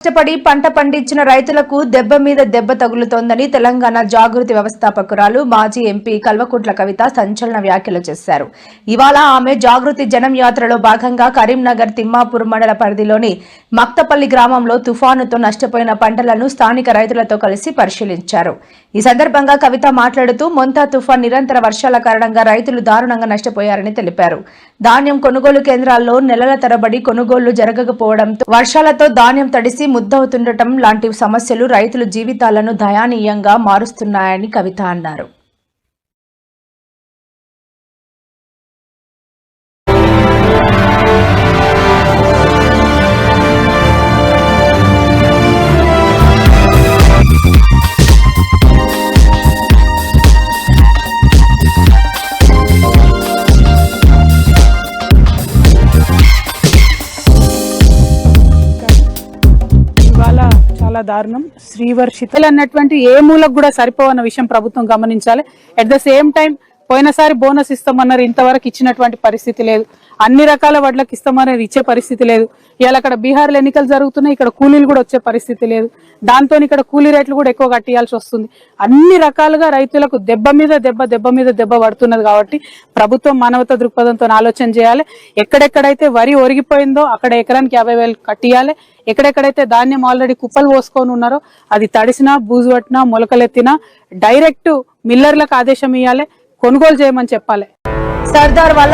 కష్టపడి పంట పండించిన రైతులకు దెబ్బ మీద దెబ్బ తగులుతోందని తెలంగాణ జాగృతి వ్యవస్థాపకురాలు మాజీ ఎంపీ కల్వకుంట్ల కవిత సంచలన వ్యాఖ్యలు చేశారు. ఇవాళ ఆమె జాగృతి జనం యాత్రలో భాగంగా కరీంనగర్ తిమ్మాపూర్ మండల పరిధిలోని మక్తపల్లి గ్రామంలో తుఫానుతో నష్టపోయిన పంటలను స్థానిక రైతులతో కలిసి పరిశీలించారు. ఈ సందర్భంగా కవిత మాట్లాడుతూ మొంతా తుఫాన్ నిరంతర వర్షాల కారణంగా రైతులు దారుణంగా నష్టపోయారని తెలిపారు. ధాన్యం కొనుగోలు కేంద్రాల్లో నెలల తరబడి కొనుగోళ్ళు జరగకపోవడంతో వర్షాలతో ధాన్యం తడిసి ముద్దవుతుండటం లాంటి సమస్యలు రైతుల జీవితాలను దయానీయంగా మారుస్తున్నాయని కవిత అన్నారు. చాలా దారుణం. శ్రీవర్షితలు అన్నటువంటి ఏ మూలకు కూడా సరిపోవన్న విషయం ప్రభుత్వం గమనించాలి. అట్ ద సేమ్ టైం పోయినసారి బోనస్ ఇస్తామన్నారు ఇంతవరకు ఇచ్చినటువంటి పరిస్థితి లేదు. అన్ని రకాల వడ్లకు ఇస్తామనేది ఇచ్చే పరిస్థితి లేదు. ఇవాళ అక్కడ బీహార్లో ఎన్నికలు జరుగుతున్నాయి ఇక్కడ కూలీలు కూడా వచ్చే పరిస్థితి లేదు. దాంతో ఇక్కడ కూలీ రేట్లు కూడా ఎక్కువ కట్టియాల్సి వస్తుంది. అన్ని రకాలుగా రైతులకు దెబ్బ మీద దెబ్బ దెబ్బ మీద దెబ్బ పడుతున్నది కాబట్టి ప్రభుత్వం మానవత దృక్పథంతో ఆలోచన చేయాలి. ఎక్కడెక్కడైతే వరి ఒరిగిపోయిందో అక్కడ ఎకరానికి యాభై వేలు కట్టియాలి. ఎక్కడెక్కడైతే ధాన్యం ఆల్రెడీ కుప్పలు పోసుకొని ఉన్నారో అది తడిసినా బూజు పట్టినా మొలకలెత్తినా డైరెక్ట్ మిల్లర్లకు ఆదేశం ఇవ్వాలి కొనుగోలు చేయమని చెప్పాలి. సర్దార్ వల్ల